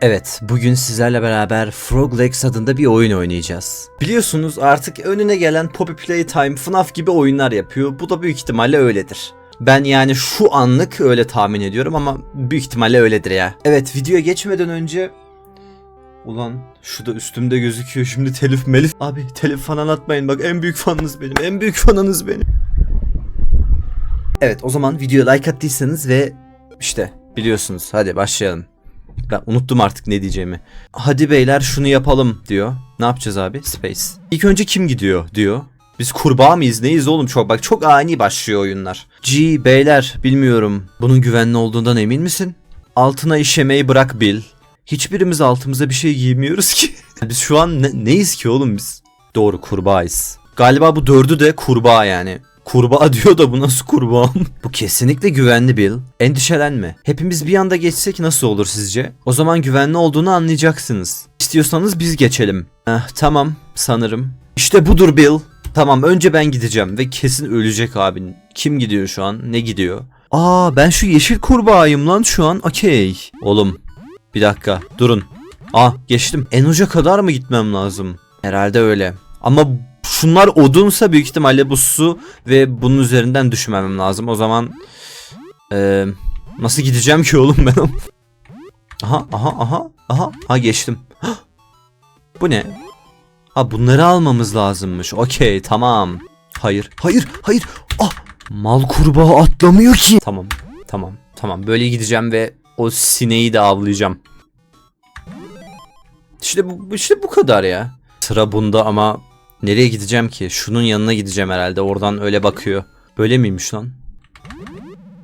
Evet, bugün sizlerle beraber Frog Legs adında bir oyun oynayacağız. Biliyorsunuz artık önüne gelen Poppy Playtime, FNAF gibi oyunlar yapıyor. Bu da büyük ihtimalle öyledir. Ben yani şu anlık öyle tahmin ediyorum ama büyük ihtimalle öyledir ya. Evet, videoya geçmeden önce... Ulan şu da üstümde gözüküyor şimdi telif melif. Abi telif falan atmayın bak en büyük fanınız benim. En büyük fanınız benim. Evet o zaman videoya like attıysanız ve işte biliyorsunuz hadi başlayalım. Ben unuttum artık ne diyeceğimi. Hadi beyler şunu yapalım diyor. Ne yapacağız abi? Space. İlk önce kim gidiyor diyor. Biz kurbağa mıyız neyiz oğlum çok bak çok ani başlıyor oyunlar. G beyler bilmiyorum. Bunun güvenli olduğundan emin misin? Altına işemeyi bırak Bill. Hiçbirimiz altımıza bir şey giymiyoruz ki. biz şu an ne- neyiz ki oğlum biz? Doğru kurbağayız. Galiba bu dördü de kurbağa yani. Kurbağa diyor da bu nasıl kurbağa? bu kesinlikle güvenli Bill. Endişelenme. Hepimiz bir anda geçsek nasıl olur sizce? O zaman güvenli olduğunu anlayacaksınız. İstiyorsanız biz geçelim. Eh, tamam sanırım. İşte budur Bill. Tamam önce ben gideceğim ve kesin ölecek abin. Kim gidiyor şu an? Ne gidiyor? Aa ben şu yeşil kurbağayım lan şu an. Okey. Oğlum bir dakika durun. Ah geçtim. En uca kadar mı gitmem lazım? Herhalde öyle. Ama şunlar odunsa büyük ihtimalle bu su ve bunun üzerinden düşmemem lazım. O zaman eee, nasıl gideceğim ki oğlum ben? aha aha aha aha ha geçtim. Bu ne? Ha bunları almamız lazımmış. Okey tamam. Hayır hayır hayır. Ah mal kurbağa atlamıyor ki. Tamam tamam tamam böyle gideceğim ve o sineği de avlayacağım. İşte bu işte bu kadar ya. Sıra bunda ama nereye gideceğim ki? Şunun yanına gideceğim herhalde. Oradan öyle bakıyor. Böyle miymiş lan?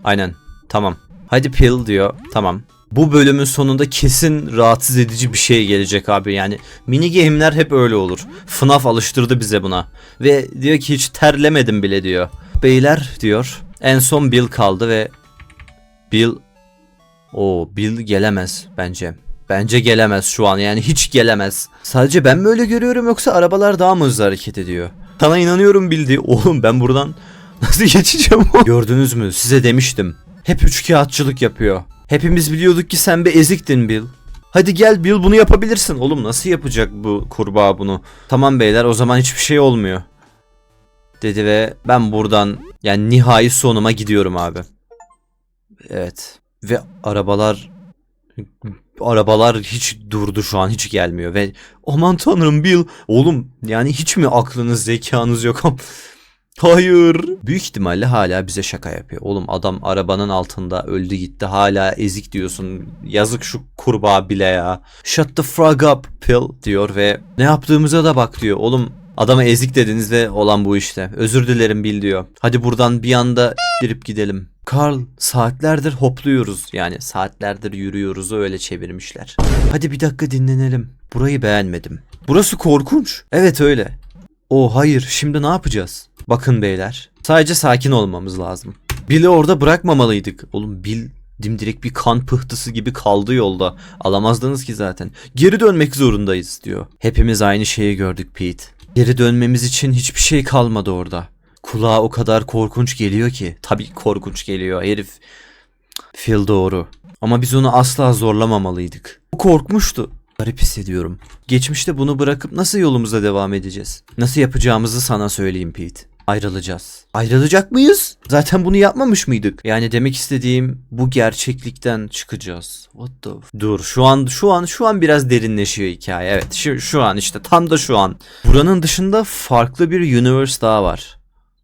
Aynen. Tamam. Hadi pill diyor. Tamam. Bu bölümün sonunda kesin rahatsız edici bir şey gelecek abi. Yani mini game'ler hep öyle olur. FNAF alıştırdı bize buna. Ve diyor ki hiç terlemedim bile diyor. Beyler diyor. En son Bill kaldı ve Bill o Bill gelemez bence. Bence gelemez şu an yani hiç gelemez. Sadece ben mi öyle görüyorum yoksa arabalar daha mı hızlı hareket ediyor? Sana inanıyorum bildi. Oğlum ben buradan nasıl geçeceğim? Gördünüz mü? Size demiştim. Hep üç kağıtçılık yapıyor. Hepimiz biliyorduk ki sen bir eziktin Bill. Hadi gel Bill bunu yapabilirsin. Oğlum nasıl yapacak bu kurbağa bunu? Tamam beyler o zaman hiçbir şey olmuyor. Dedi ve ben buradan yani nihai sonuma gidiyorum abi. Evet. Ve arabalar arabalar hiç durdu şu an hiç gelmiyor ve aman tanrım Bill oğlum yani hiç mi aklınız zekanız yok Hayır. Büyük ihtimalle hala bize şaka yapıyor. Oğlum adam arabanın altında öldü gitti hala ezik diyorsun. Yazık şu kurbağa bile ya. Shut the frog up Bill diyor ve ne yaptığımıza da bak diyor. Oğlum adama ezik dediniz ve olan bu işte. Özür dilerim Bill diyor. Hadi buradan bir anda girip gidelim. Carl saatlerdir hopluyoruz. Yani saatlerdir yürüyoruz öyle çevirmişler. Hadi bir dakika dinlenelim. Burayı beğenmedim. Burası korkunç. Evet öyle. O hayır şimdi ne yapacağız? Bakın beyler. Sadece sakin olmamız lazım. Bill'i orada bırakmamalıydık. Oğlum Bill dimdirek bir kan pıhtısı gibi kaldı yolda. Alamazdınız ki zaten. Geri dönmek zorundayız diyor. Hepimiz aynı şeyi gördük Pete. Geri dönmemiz için hiçbir şey kalmadı orada. Kulağa o kadar korkunç geliyor ki. Tabii korkunç geliyor herif. Phil doğru. Ama biz onu asla zorlamamalıydık. O korkmuştu. Garip hissediyorum. Geçmişte bunu bırakıp nasıl yolumuza devam edeceğiz? Nasıl yapacağımızı sana söyleyeyim Pete. Ayrılacağız. Ayrılacak mıyız? Zaten bunu yapmamış mıydık? Yani demek istediğim bu gerçeklikten çıkacağız. What the f- Dur şu an şu an şu an biraz derinleşiyor hikaye. Evet şu, şu an işte tam da şu an. Buranın dışında farklı bir universe daha var.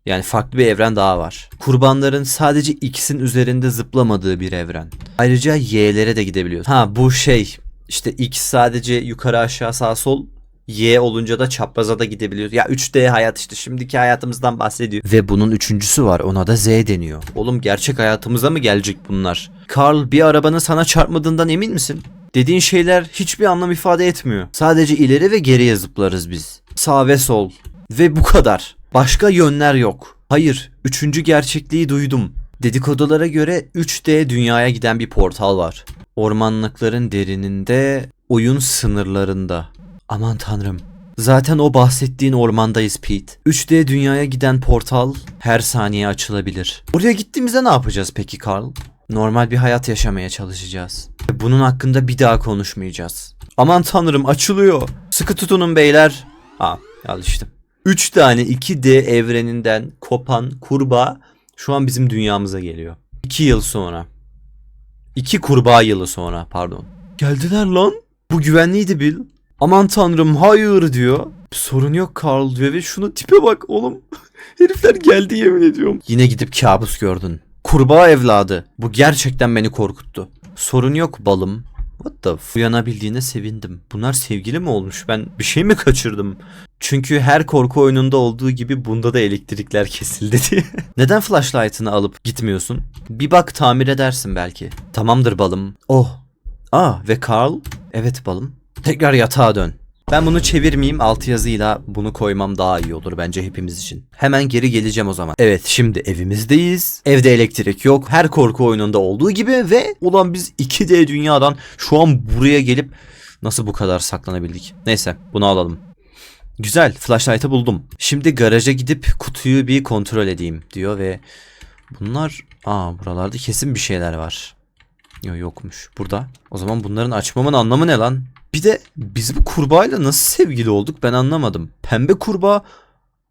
Yani farklı bir evren daha var. Kurbanların sadece X'in üzerinde zıplamadığı bir evren. Ayrıca Y'lere de gidebiliyor. Ha bu şey işte X sadece yukarı aşağı sağ sol Y olunca da çapraza da gidebiliyor. Ya 3D hayat işte şimdiki hayatımızdan bahsediyor. Ve bunun üçüncüsü var ona da Z deniyor. Oğlum gerçek hayatımıza mı gelecek bunlar? Carl bir arabanın sana çarpmadığından emin misin? Dediğin şeyler hiçbir anlam ifade etmiyor. Sadece ileri ve geriye zıplarız biz. Sağ ve sol. Ve bu kadar. Başka yönler yok. Hayır, üçüncü gerçekliği duydum. Dedikodulara göre 3D dünyaya giden bir portal var. Ormanlıkların derininde, oyun sınırlarında. Aman tanrım. Zaten o bahsettiğin ormandayız Pete. 3D dünyaya giden portal her saniye açılabilir. Oraya gittiğimizde ne yapacağız peki Carl? Normal bir hayat yaşamaya çalışacağız. Bunun hakkında bir daha konuşmayacağız. Aman tanrım açılıyor. Sıkı tutunun beyler. Ha alıştım. 3 tane 2D evreninden kopan kurbağa şu an bizim dünyamıza geliyor. 2 yıl sonra. 2 kurbağa yılı sonra pardon. Geldiler lan. Bu güvenliydi Bill. Aman tanrım hayır diyor. Sorun yok Carl diyor ve şunu tipe bak oğlum. Herifler geldi yemin ediyorum. Yine gidip kabus gördün. Kurbağa evladı. Bu gerçekten beni korkuttu. Sorun yok balım. What the f- Uyanabildiğine sevindim. Bunlar sevgili mi olmuş? Ben bir şey mi kaçırdım? Çünkü her korku oyununda olduğu gibi bunda da elektrikler kesildi diye. Neden flashlight'ını alıp gitmiyorsun? Bir bak tamir edersin belki. Tamamdır balım. Oh. Aa ve Carl? Evet balım. Tekrar yatağa dön. Ben bunu çevirmeyeyim alt yazıyla bunu koymam daha iyi olur bence hepimiz için. Hemen geri geleceğim o zaman. Evet şimdi evimizdeyiz. Evde elektrik yok. Her korku oyununda olduğu gibi ve ulan biz 2D dünyadan şu an buraya gelip nasıl bu kadar saklanabildik? Neyse bunu alalım. Güzel flashlight'ı buldum. Şimdi garaja gidip kutuyu bir kontrol edeyim diyor ve bunlar aa buralarda kesin bir şeyler var. Yok yokmuş burada. O zaman bunların açmamın anlamı ne lan? Bir de biz bu kurbağayla nasıl sevgili olduk ben anlamadım. Pembe kurbağa...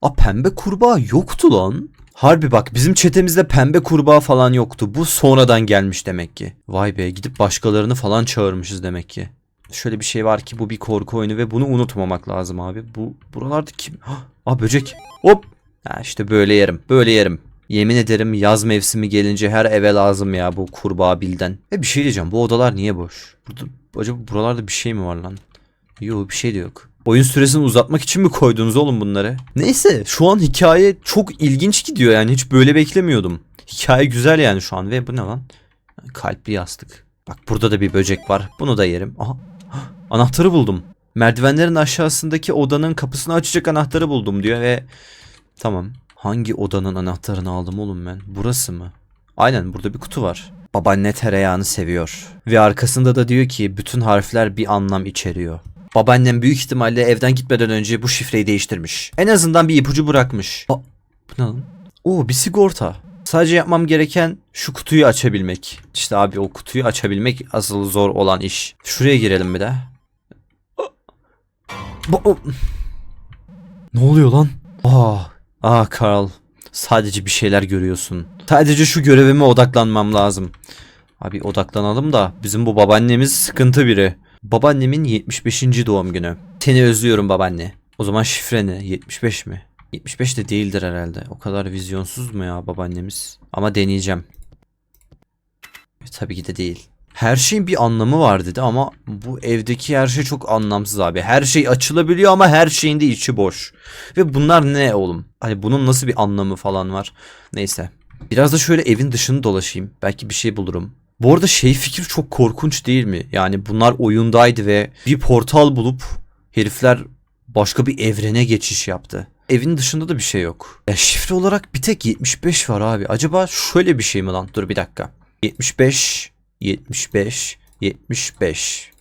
Aa pembe kurbağa yoktu lan. Harbi bak bizim çetemizde pembe kurbağa falan yoktu. Bu sonradan gelmiş demek ki. Vay be gidip başkalarını falan çağırmışız demek ki. Şöyle bir şey var ki bu bir korku oyunu ve bunu unutmamak lazım abi. Bu buralarda kim? Aa böcek. Hop. Ha işte böyle yerim. Böyle yerim. Yemin ederim yaz mevsimi gelince her eve lazım ya bu kurbağa bilden. Ve bir şey diyeceğim bu odalar niye boş? Burada, acaba buralarda bir şey mi var lan? Yok bir şey de yok. Oyun süresini uzatmak için mi koydunuz oğlum bunları? Neyse şu an hikaye çok ilginç gidiyor yani hiç böyle beklemiyordum. Hikaye güzel yani şu an ve bu ne lan? Kalpli yastık. Bak burada da bir böcek var. Bunu da yerim. Aha. Anahtarı buldum. Merdivenlerin aşağısındaki odanın kapısını açacak anahtarı buldum diyor ve tamam. Hangi odanın anahtarını aldım oğlum ben? Burası mı? Aynen burada bir kutu var. Babaanne tereyağını seviyor. Ve arkasında da diyor ki bütün harfler bir anlam içeriyor. Babaannem büyük ihtimalle evden gitmeden önce bu şifreyi değiştirmiş. En azından bir ipucu bırakmış. Aa, bu ne lan? Oo bir sigorta. Sadece yapmam gereken şu kutuyu açabilmek. İşte abi o kutuyu açabilmek asıl zor olan iş. Şuraya girelim bir de. O- Ne oluyor lan? Aa, ah Carl. Sadece bir şeyler görüyorsun. Sadece şu görevime odaklanmam lazım. Abi odaklanalım da bizim bu babaannemiz sıkıntı biri. Babaannemin 75. doğum günü. Seni özlüyorum babaanne. O zaman şifre ne? 75 mi? 75 de değildir herhalde. O kadar vizyonsuz mu ya babaannemiz? Ama deneyeceğim. E, tabii ki de değil. Her şeyin bir anlamı var dedi ama bu evdeki her şey çok anlamsız abi. Her şey açılabiliyor ama her şeyin de içi boş. Ve bunlar ne oğlum? Hani bunun nasıl bir anlamı falan var? Neyse. Biraz da şöyle evin dışını dolaşayım. Belki bir şey bulurum. Bu arada şey fikir çok korkunç değil mi? Yani bunlar oyundaydı ve bir portal bulup herifler başka bir evrene geçiş yaptı. Evin dışında da bir şey yok. Ya şifre olarak bir tek 75 var abi. Acaba şöyle bir şey mi lan? Dur bir dakika. 75 75 75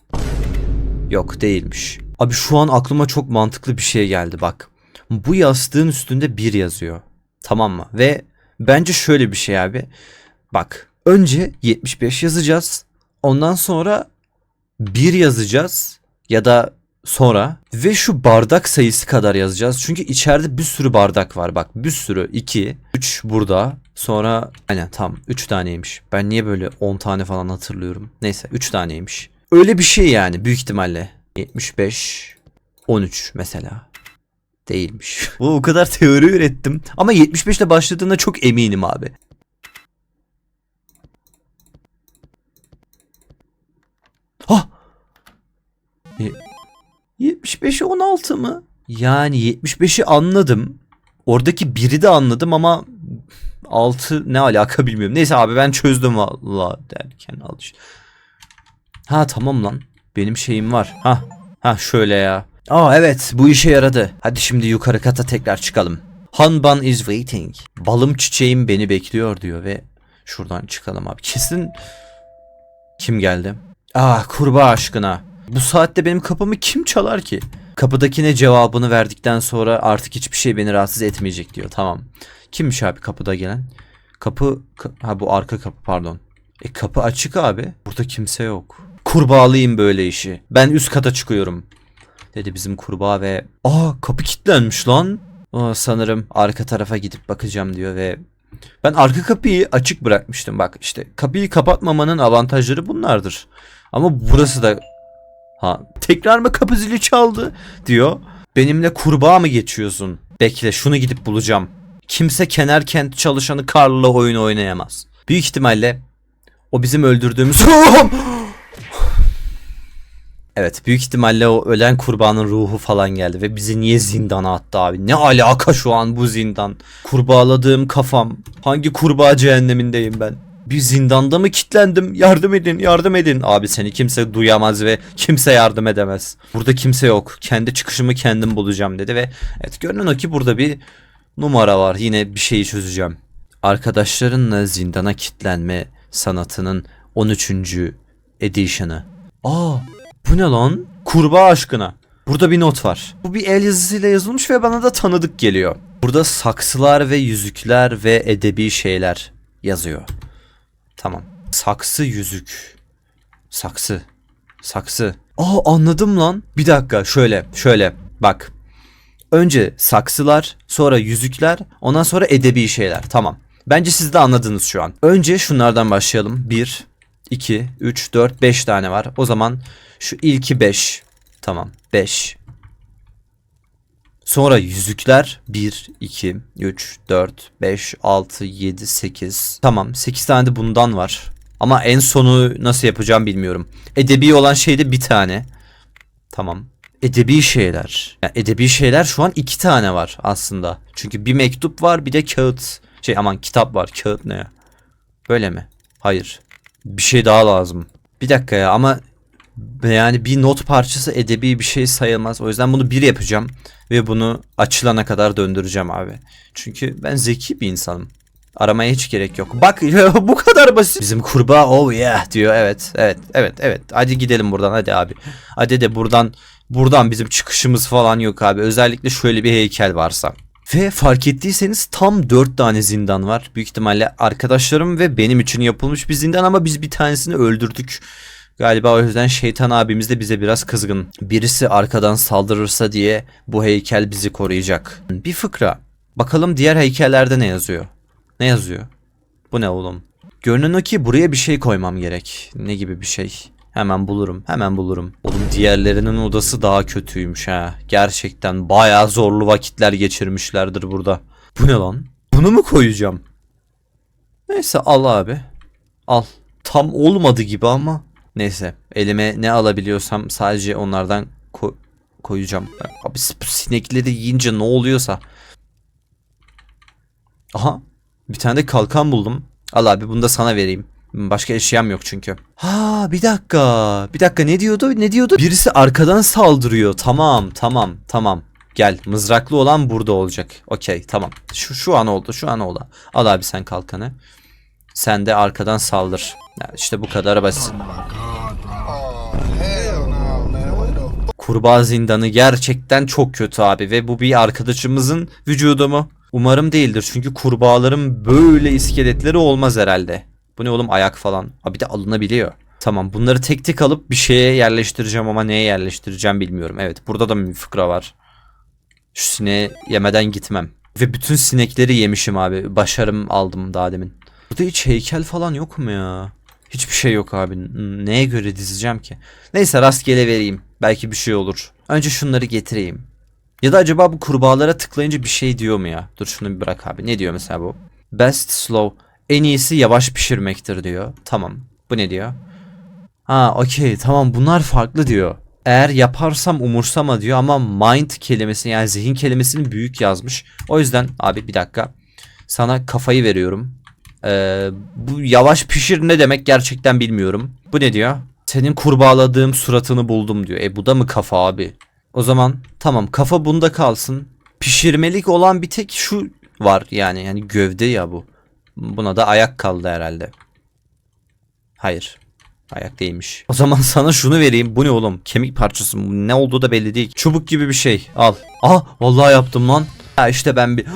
Yok değilmiş. Abi şu an aklıma çok mantıklı bir şey geldi bak. Bu yastığın üstünde bir yazıyor. Tamam mı? Ve bence şöyle bir şey abi. Bak önce 75 yazacağız. Ondan sonra 1 yazacağız ya da sonra ve şu bardak sayısı kadar yazacağız. Çünkü içeride bir sürü bardak var. Bak bir sürü 2, 3 burada. Sonra aynen tam 3 taneymiş. Ben niye böyle 10 tane falan hatırlıyorum. Neyse 3 taneymiş. Öyle bir şey yani büyük ihtimalle. 75 13 mesela. Değilmiş. Bu o kadar teori ürettim. Ama 75 ile başladığına çok eminim abi. Ha! E, 75'i 16 mı? Yani 75'i anladım. Oradaki biri de anladım ama 6 ne alaka bilmiyorum. Neyse abi ben çözdüm valla derken al işte. Ha tamam lan. Benim şeyim var. Ha. Ha şöyle ya. Aa evet bu işe yaradı. Hadi şimdi yukarı kata tekrar çıkalım. Hanban is waiting. Balım çiçeğim beni bekliyor diyor ve şuradan çıkalım abi. Kesin kim geldi? Ah kurbağa aşkına. Bu saatte benim kapımı kim çalar ki? Kapıdakine cevabını verdikten sonra artık hiçbir şey beni rahatsız etmeyecek diyor. Tamam. Kimmiş abi kapıda gelen? Kapı ka- ha bu arka kapı pardon. E kapı açık abi. Burada kimse yok. Kurbağalayayım böyle işi. Ben üst kata çıkıyorum. Dedi bizim kurbağa ve aa kapı kilitlenmiş lan. Aa, sanırım arka tarafa gidip bakacağım diyor ve ben arka kapıyı açık bırakmıştım. Bak işte kapıyı kapatmamanın avantajları bunlardır. Ama burası da ha tekrar mı kapı zili çaldı diyor. Benimle kurbağa mı geçiyorsun? Bekle şunu gidip bulacağım. Kimse kenar kent çalışanı Karl'la oyun oynayamaz. Büyük ihtimalle o bizim öldürdüğümüz... Evet büyük ihtimalle o ölen kurbanın ruhu falan geldi ve bizi niye zindana attı abi? Ne alaka şu an bu zindan? Kurbağaladığım kafam. Hangi kurbağa cehennemindeyim ben? Bir zindanda mı kilitlendim? Yardım edin, yardım edin. Abi seni kimse duyamaz ve kimse yardım edemez. Burada kimse yok. Kendi çıkışımı kendim bulacağım dedi ve evet görünen o ki burada bir numara var. Yine bir şeyi çözeceğim. Arkadaşlarınla zindana kilitlenme sanatının 13. edition'ı. Aa bu ne lan? Kurbağa aşkına. Burada bir not var. Bu bir el yazısıyla yazılmış ve bana da tanıdık geliyor. Burada saksılar ve yüzükler ve edebi şeyler yazıyor. Tamam. Saksı yüzük. Saksı. Saksı. Aa anladım lan. Bir dakika şöyle şöyle bak. Önce saksılar, sonra yüzükler, ondan sonra edebi şeyler. Tamam. Bence siz de anladınız şu an. Önce şunlardan başlayalım. 1, 2, 3, 4, 5 tane var. O zaman şu ilki 5. Tamam. 5. Sonra yüzükler 1, 2, 3, 4, 5, 6, 7, 8. Tamam 8 tane de bundan var. Ama en sonu nasıl yapacağım bilmiyorum. Edebi olan şey de bir tane. Tamam. Edebi şeyler. Yani edebi şeyler şu an iki tane var aslında. Çünkü bir mektup var bir de kağıt. Şey aman kitap var. Kağıt ne ya? Böyle mi? Hayır. Bir şey daha lazım. Bir dakika ya ama yani bir not parçası edebi bir şey sayılmaz. O yüzden bunu bir yapacağım ve bunu açılana kadar döndüreceğim abi. Çünkü ben zeki bir insanım. Aramaya hiç gerek yok. Bak bu kadar basit. Bizim kurbağa oh yeah diyor. Evet, evet, evet, evet. Hadi gidelim buradan hadi abi. Hadi de buradan buradan bizim çıkışımız falan yok abi. Özellikle şöyle bir heykel varsa. Ve fark ettiyseniz tam 4 tane zindan var. Büyük ihtimalle arkadaşlarım ve benim için yapılmış bir zindan ama biz bir tanesini öldürdük. Galiba o yüzden şeytan abimiz de bize biraz kızgın. Birisi arkadan saldırırsa diye bu heykel bizi koruyacak. Bir fıkra. Bakalım diğer heykellerde ne yazıyor? Ne yazıyor? Bu ne oğlum? Görünen o ki buraya bir şey koymam gerek. Ne gibi bir şey? Hemen bulurum. Hemen bulurum. Oğlum diğerlerinin odası daha kötüymüş ha. Gerçekten bayağı zorlu vakitler geçirmişlerdir burada. Bu ne lan? Bunu mu koyacağım? Neyse al abi. Al. Tam olmadı gibi ama. Neyse elime ne alabiliyorsam sadece onlardan ko- koyacağım. Abi sinekleri yiyince ne oluyorsa. Aha bir tane de kalkan buldum. Al abi bunu da sana vereyim. Başka eşyam yok çünkü. Ha bir dakika. Bir dakika ne diyordu? Ne diyordu? Birisi arkadan saldırıyor. Tamam tamam tamam. Gel mızraklı olan burada olacak. Okey tamam. Şu, şu an oldu şu an oldu. Al abi sen kalkanı. Sen de arkadan saldır. Yani işte bu kadar basit. Kurbağa zindanı gerçekten çok kötü abi ve bu bir arkadaşımızın vücudu mu? Umarım değildir çünkü kurbağaların böyle iskeletleri olmaz herhalde. Bu ne oğlum ayak falan. Abi de alınabiliyor. Tamam bunları tek tek alıp bir şeye yerleştireceğim ama neye yerleştireceğim bilmiyorum. Evet burada da bir fıkra var. Şu sineği yemeden gitmem. Ve bütün sinekleri yemişim abi. Başarım aldım daha demin. Burada hiç heykel falan yok mu ya? Hiçbir şey yok abi. Neye göre dizeceğim ki? Neyse rastgele vereyim. Belki bir şey olur. Önce şunları getireyim. Ya da acaba bu kurbağalara tıklayınca bir şey diyor mu ya? Dur şunu bir bırak abi. Ne diyor mesela bu? Best slow. En iyisi yavaş pişirmektir diyor. Tamam. Bu ne diyor? Ha okey tamam bunlar farklı diyor. Eğer yaparsam umursama diyor ama mind kelimesini yani zihin kelimesini büyük yazmış. O yüzden abi bir dakika. Sana kafayı veriyorum. Ee, bu yavaş pişir ne demek gerçekten bilmiyorum. Bu ne diyor? Senin kurbağaladığım suratını buldum diyor. E bu da mı kafa abi? O zaman tamam kafa bunda kalsın. Pişirmelik olan bir tek şu var yani yani gövde ya bu. Buna da ayak kaldı herhalde. Hayır. Ayak değilmiş. O zaman sana şunu vereyim. Bu ne oğlum? Kemik parçası mı? Ne olduğu da belli değil. Çubuk gibi bir şey. Al. Ah vallahi yaptım lan. Ha işte ben bir...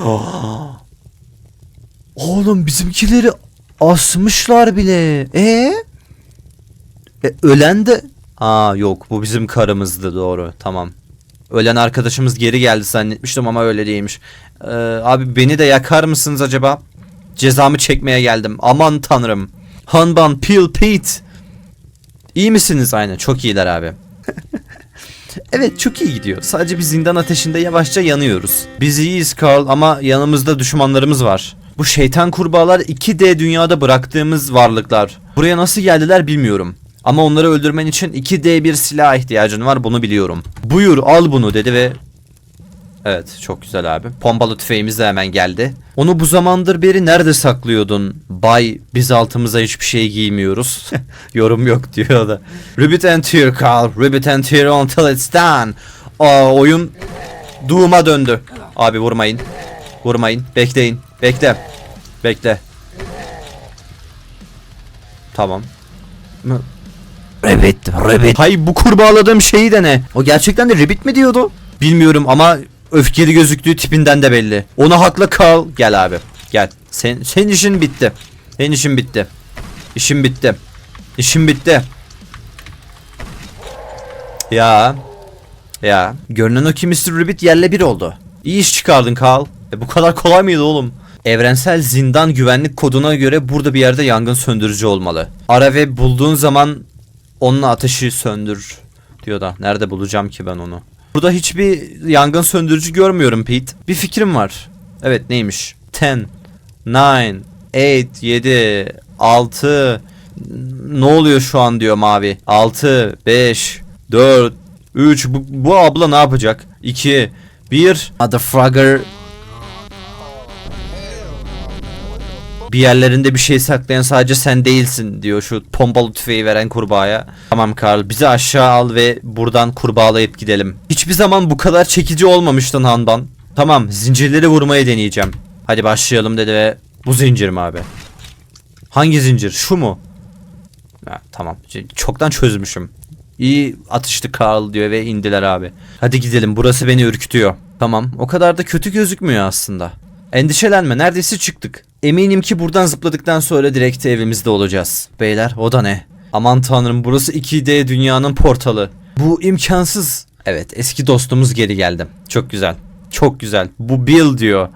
Oğlum bizimkileri asmışlar bile. E E, ölen de... Aa yok bu bizim karımızdı doğru tamam. Ölen arkadaşımız geri geldi zannetmiştim ama öyle değilmiş. Ee, abi beni de yakar mısınız acaba? Cezamı çekmeye geldim. Aman tanrım. Hanban, Peel, Pete. İyi misiniz? Aynen çok iyiler abi. evet çok iyi gidiyor. Sadece bir zindan ateşinde yavaşça yanıyoruz. Biz iyiyiz Carl ama yanımızda düşmanlarımız var. Bu şeytan kurbağalar 2D dünyada bıraktığımız varlıklar. Buraya nasıl geldiler bilmiyorum. Ama onları öldürmen için 2D bir silah ihtiyacın var bunu biliyorum. Buyur al bunu dedi ve Evet çok güzel abi. Pompalı tüfeğimiz de hemen geldi. Onu bu zamandır beri nerede saklıyordun? Bay biz altımıza hiçbir şey giymiyoruz. Yorum yok diyor da. Ribbit and tear Carl. Ribbit and tear until it's done. Aa, oyun Doom'a döndü. Abi vurmayın. Vurmayın. Bekleyin. Bekle. Bekle. Tamam. Ribbit, Ribbit. Hay bu kurbağaladığım şeyi de ne? O gerçekten de Ribbit mi diyordu? Bilmiyorum ama öfkeli gözüktüğü tipinden de belli. Ona haklı kal. Gel abi. Gel. Sen, senin işin bitti. Senin işin bitti. İşin bitti. İşin bitti. Ya. Ya. Görünen o ki Mr. Ribbit yerle bir oldu. İyi iş çıkardın Carl. E bu kadar kolay mıydı oğlum? Evrensel zindan güvenlik koduna göre burada bir yerde yangın söndürücü olmalı. Ara ve bulduğun zaman onunla ateşi söndür diyor da. Nerede bulacağım ki ben onu? Burada hiçbir yangın söndürücü görmüyorum Pete. Bir fikrim var. Evet neymiş? 10, 9, 8, 7, 6 ne oluyor şu an diyor mavi. 6, 5, 4, 3 bu, bu abla ne yapacak? 2, 1 Motherfucker Bir yerlerinde bir şey saklayan sadece sen değilsin diyor şu pompalı tüfeği veren kurbağaya. Tamam Karl bizi aşağı al ve buradan kurbağalayıp gidelim. Hiçbir zaman bu kadar çekici olmamıştın Hanban. Tamam zincirleri vurmaya deneyeceğim. Hadi başlayalım dedi ve bu zincir mi abi? Hangi zincir? Şu mu? Ha, tamam. Çoktan çözmüşüm. İyi atıştı Karl diyor ve indiler abi. Hadi gidelim burası beni ürkütüyor. Tamam o kadar da kötü gözükmüyor aslında. Endişelenme neredeyse çıktık. Eminim ki buradan zıpladıktan sonra direkt evimizde olacağız. Beyler o da ne? Aman tanrım burası 2D dünyanın portalı. Bu imkansız. Evet eski dostumuz geri geldi. Çok güzel. Çok güzel. Bu Bill diyor.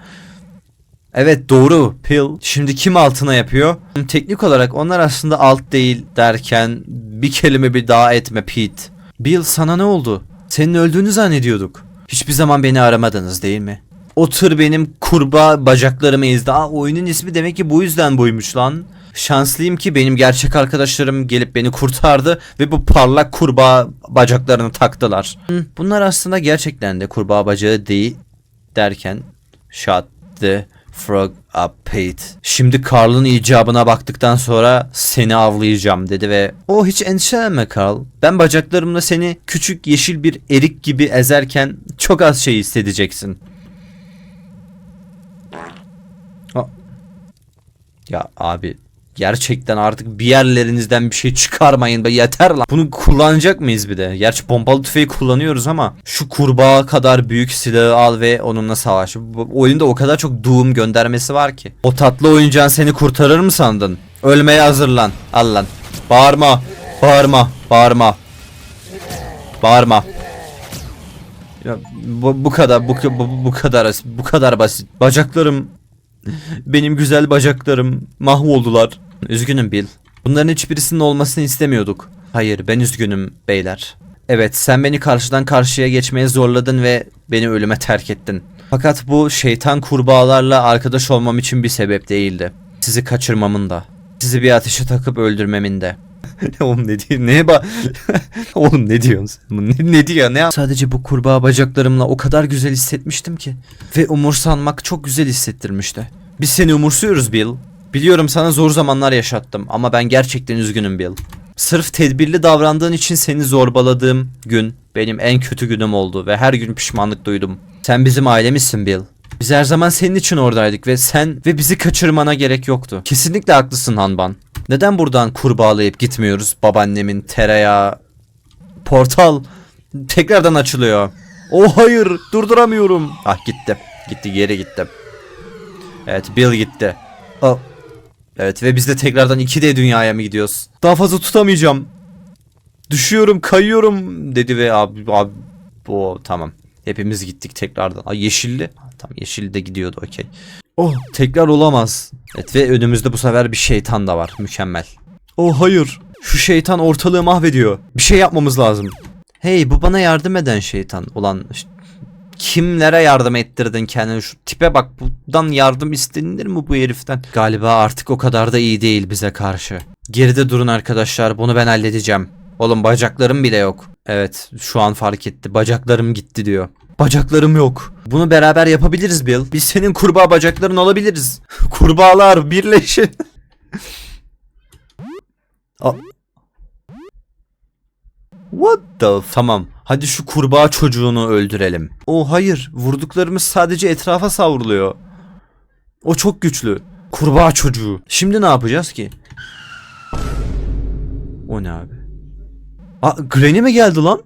Evet doğru Pill. Şimdi kim altına yapıyor? Teknik olarak onlar aslında alt değil derken bir kelime bir daha etme Pete. Bill sana ne oldu? Senin öldüğünü zannediyorduk. Hiçbir zaman beni aramadınız değil mi? O tır benim kurbağa bacaklarımı ezdi. Aa oyunun ismi demek ki bu yüzden buymuş lan. Şanslıyım ki benim gerçek arkadaşlarım gelip beni kurtardı ve bu parlak kurbağa bacaklarını taktılar. Hı, Bunlar aslında gerçekten de kurbağa bacağı değil derken shut the frog up Pete. Şimdi Carl'ın icabına baktıktan sonra seni avlayacağım dedi ve o hiç endişelenme Carl. Ben bacaklarımla seni küçük yeşil bir erik gibi ezerken çok az şey hissedeceksin. Ya abi gerçekten artık bir yerlerinizden bir şey çıkarmayın be yeter lan. Bunu kullanacak mıyız bir de? Gerçi pompalı tüfeği kullanıyoruz ama şu kurbağa kadar büyük silahı al ve onunla savaş. Bu oyunda o kadar çok Doom göndermesi var ki. O tatlı oyuncağın seni kurtarır mı sandın? Ölmeye hazırlan. Al lan. Bağırma. Bağırma. Bağırma. Bağırma. Ya bu, bu kadar bu, bu, bu kadar bu kadar basit. Bacaklarım benim güzel bacaklarım mahvoldular. Üzgünüm Bill. Bunların hiçbirisinin olmasını istemiyorduk. Hayır ben üzgünüm beyler. Evet sen beni karşıdan karşıya geçmeye zorladın ve beni ölüme terk ettin. Fakat bu şeytan kurbağalarla arkadaş olmam için bir sebep değildi. Sizi kaçırmamın da. Sizi bir ateşe takıp öldürmemin de. Oğlum ne diyor? Neye bak? Oğlum ne diyorsun sen? Ne, ne diyor? Ne? Sadece bu kurbağa bacaklarımla o kadar güzel hissetmiştim ki. Ve umursanmak çok güzel hissettirmişti. Biz seni umursuyoruz Bill. Biliyorum sana zor zamanlar yaşattım ama ben gerçekten üzgünüm Bill. Sırf tedbirli davrandığın için seni zorbaladığım gün benim en kötü günüm oldu ve her gün pişmanlık duydum. Sen bizim ailemizsin Bill. Biz her zaman senin için oradaydık ve sen ve bizi kaçırmana gerek yoktu. Kesinlikle haklısın Hanban. Neden buradan kurbağalayıp gitmiyoruz babaannemin tereyağı portal tekrardan açılıyor. Oh hayır durduramıyorum. Ah gitti. Gitti geri gitti. Evet Bill gitti. Oh. Evet ve biz de tekrardan 2D dünyaya mı gidiyoruz? Daha fazla tutamayacağım. Düşüyorum kayıyorum dedi ve abi, abi o tamam. Hepimiz gittik tekrardan. Ay yeşilli. Tamam yeşilli de gidiyordu okey. Oh tekrar olamaz. Evet ve önümüzde bu sefer bir şeytan da var. Mükemmel. Oh hayır. Şu şeytan ortalığı mahvediyor. Bir şey yapmamız lazım. Hey bu bana yardım eden şeytan. Ulan kimlere yardım ettirdin kendini? Şu tipe bak bundan yardım istenilir mi bu heriften? Galiba artık o kadar da iyi değil bize karşı. Geride durun arkadaşlar bunu ben halledeceğim. Oğlum bacaklarım bile yok. Evet şu an fark etti. Bacaklarım gitti diyor. Bacaklarım yok. Bunu beraber yapabiliriz Bill. Biz senin kurbağa bacakların olabiliriz. Kurbağalar birleşin. What the Tamam. Hadi şu kurbağa çocuğunu öldürelim. O hayır. Vurduklarımız sadece etrafa savruluyor. O çok güçlü. Kurbağa çocuğu. Şimdi ne yapacağız ki? O ne abi? Aa Granny mi geldi lan?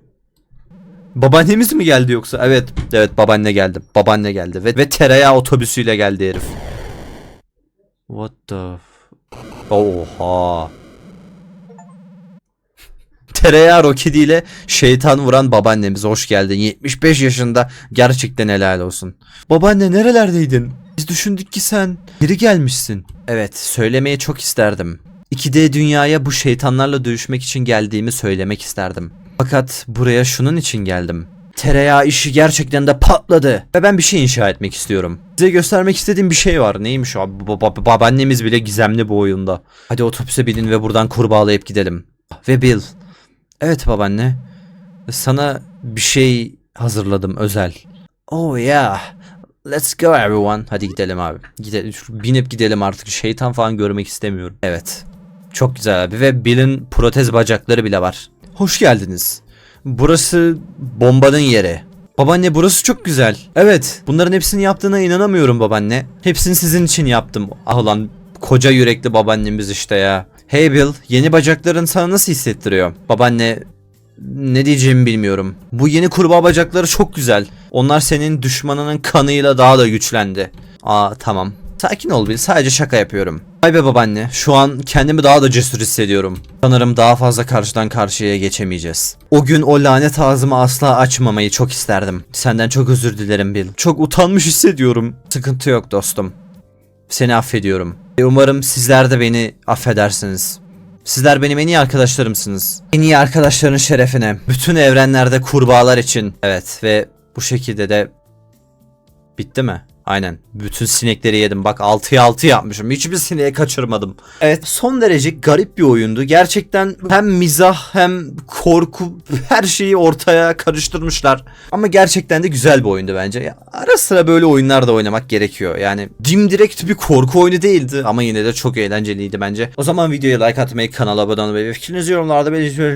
Babaannemiz mi geldi yoksa? Evet, evet babaanne geldi. Babaanne geldi ve, ve tereyağı otobüsüyle geldi herif. What the Oha. Tereyağı roketiyle şeytan vuran babaannemiz hoş geldin. 75 yaşında gerçekten helal olsun. Babaanne nerelerdeydin? Biz düşündük ki sen geri gelmişsin. Evet söylemeyi çok isterdim. 2D dünyaya bu şeytanlarla dövüşmek için geldiğimi söylemek isterdim. Fakat buraya şunun için geldim. Tereyağı işi gerçekten de patladı. Ve ben bir şey inşa etmek istiyorum. Size göstermek istediğim bir şey var. Neymiş o? Ba- ba- babaannemiz bile gizemli bu oyunda. Hadi otobüse binin ve buradan kurbağalayıp gidelim. Ve Bill. Evet babaanne. Sana bir şey hazırladım özel. Oh yeah. Let's go everyone. Hadi gidelim abi. Gidelim. Binip gidelim artık. Şeytan falan görmek istemiyorum. Evet. Çok güzel abi ve Bill'in protez bacakları bile var. Hoş geldiniz. Burası bombanın yeri. Babaanne burası çok güzel. Evet. Bunların hepsini yaptığına inanamıyorum babaanne. Hepsini sizin için yaptım. Ah lan koca yürekli babaannemiz işte ya. Hey Bill, yeni bacakların sana nasıl hissettiriyor? Babaanne ne diyeceğimi bilmiyorum. Bu yeni kurbağa bacakları çok güzel. Onlar senin düşmanının kanıyla daha da güçlendi. Aa tamam. Sakin ol Bill sadece şaka yapıyorum. Vay be babaanne şu an kendimi daha da cesur hissediyorum. Sanırım daha fazla karşıdan karşıya geçemeyeceğiz. O gün o lanet ağzımı asla açmamayı çok isterdim. Senden çok özür dilerim Bill. Çok utanmış hissediyorum. Sıkıntı yok dostum. Seni affediyorum. Ve umarım sizler de beni affedersiniz. Sizler benim en iyi arkadaşlarımsınız. En iyi arkadaşların şerefine. Bütün evrenlerde kurbağalar için. Evet ve bu şekilde de bitti mi? Aynen. Bütün sinekleri yedim. Bak 6'ya 6 yapmışım. Hiçbir sineği kaçırmadım. Evet son derece garip bir oyundu. Gerçekten hem mizah hem korku her şeyi ortaya karıştırmışlar. Ama gerçekten de güzel bir oyundu bence. Ya, ara sıra böyle oyunlar da oynamak gerekiyor. Yani dimdirekt bir korku oyunu değildi ama yine de çok eğlenceliydi bence. O zaman videoya like atmayı, kanala abone olmayı ve fikrinizi yorumlarda belirtmeyi